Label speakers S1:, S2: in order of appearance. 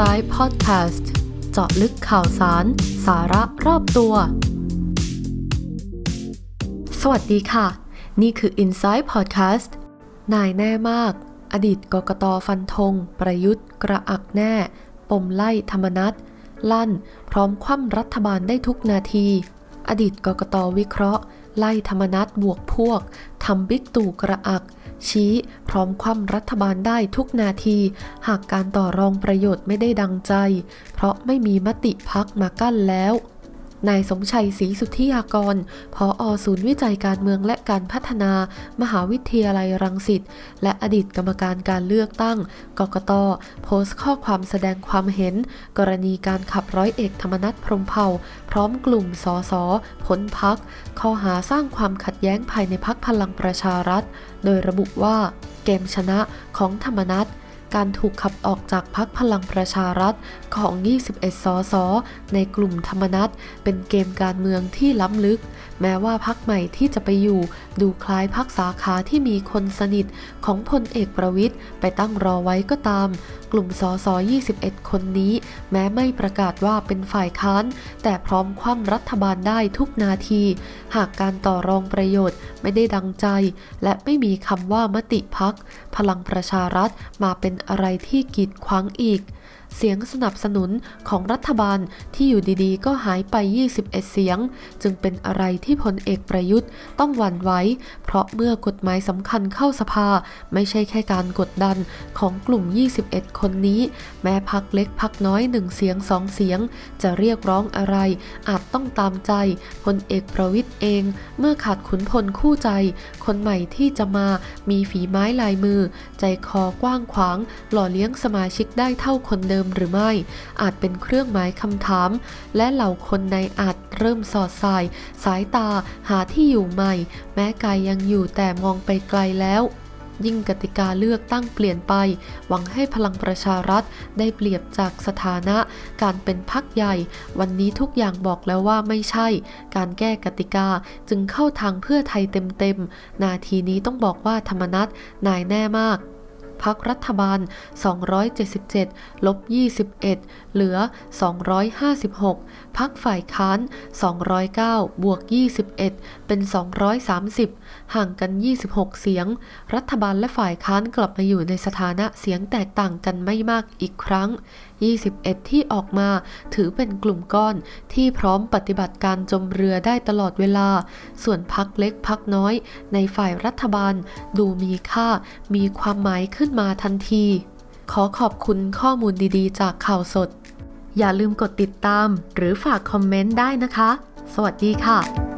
S1: Inside Podcast เจาะลึกข่าวสาร สาระรอบตัว สวัสดีค่ะ นี่คือ Inside Podcast นายแน่มาก อดีตกกตฟันธง ประยุทธ์ กระอักแน่ ปมไล่ธรรมนัตลั่น พร้อมคว่ำรัฐบาลได้ทุกนาที อดีตกกตวิเคราะห์ ไล่ธรรมนัตบวกพวกทำบิ๊กตู่กระอัก ชี้พร้อมคว่ำรัฐบาลได้ทุกนาที หากการต่อรองประโยชน์ไม่ได้ดังใจ เพราะไม่มีมติพักมากั้นแล้ว นายสมชัยศรีสุทธิยากรพออศูนย์วิจัยการเมืองและการพัฒนา มหาวิทยาลัยรังสิต และอดีตกรรมการการเลือกตั้ง กกต โพสต์ข้อความแสดงความเห็น กรณีการขับร้อยเอกธรรมนัฐพรมเผ่า พร้อมกลุ่มสสพ้นพัก ข้อหาสร้างความขัดแย้งภายในพักพลังประชารัฐ โดยระบุว่า เกมชนะของธรรมนัฐ การถูกขับออกจากพักพลังประชารัฐของ 21 สส ในกลุ่มธรรมนัตเป็นเกมการเมืองที่ล้ำลึกแม้ว่าพักใหม่ที่จะไปอยู่ดูคล้ายพักสาขาที่มีคนสนิทของพลเอกประวิทย์ไปตั้งรอไว้ก็ตาม กลุ่มสส21 คนนี้ แม้ไม่ประกาศว่าเป็นฝ่ายค้าน แต่พร้อมคว่ำรัฐบาลได้ทุกนาที หากการต่อรองประโยชน์ไม่ได้ดังใจ และไม่มีคำว่ามติพัก พลังประชารัฐมาเป็นอะไรที่กีดขวางอีก เสียงสนับสนุนของรัฐบาลที่อยู่ดีๆ ก็หายไป 21 เสียง จึงเป็นอะไรที่พลเอกประยุทธ์ต้องหวั่นไหวเพราะเมื่อกฎหมายสำคัญเข้าสภา ไม่ใช่แค่การกดดันของกลุ่ม 21 คนนี้ แม้พักเล็กพักน้อยหนึ่งเสียงสองเสียง จะเรียกร้องอะไร อาจต้องตามใจพลเอกประวิทย์เอง เมื่อขาดขุนพลคู่ใจ คนใหม่ที่จะมามีฝีไม้ลายมือ ใจคอกว้างขวาง หล่อเลี้ยงสมาชิกได้เท่าคนเดิมหรือไม่ อาจเป็นเครื่องหมายคำถาม และเหล่าคนในอาจเริ่มสอดสาย สายตาหาที่อยู่ใหม่ แม้กายยังอยู่แต่มองไปไกลแล้วยิ่งกติกาเลือกตั้งเปลี่ยนไป หวังให้พลังประชารัฐได้เปรียบจากสถานะ การเป็นพักใหญ่ วันนี้ทุกอย่างบอกแล้วว่าไม่ใช่ การแก้กติกาจึงเข้าทางเพื่อไทยเต็มๆ นาทีนี้ต้องบอกว่าธรรมนัตนายแน่มาก พักรัฐบาล 277 ลบ 21 เหลือ 256พักฝ่ายค้าน 209 บวก 21 เป็น 230 ห่างกัน 26 เสียง รัฐบาลและฝ่ายค้านกลับมาอยู่ในสถานะเสียงแตกต่างกันไม่มากอีกครั้ง 21 ที่ออกมา ถือเป็นกลุ่มก้อนที่พร้อมปฏิบัติการจมเรือได้ตลอดเวลา ส่วนพักเล็กพักน้อย ในฝ่ายรัฐบาล ดูมีค่า มีความหมายขึ้นมาทันที ขอขอบคุณข้อมูลดีๆ จากข่าวสด อย่าลืมกดติดตาม หรือฝากคอมเมนต์ได้นะคะ สวัสดีค่ะ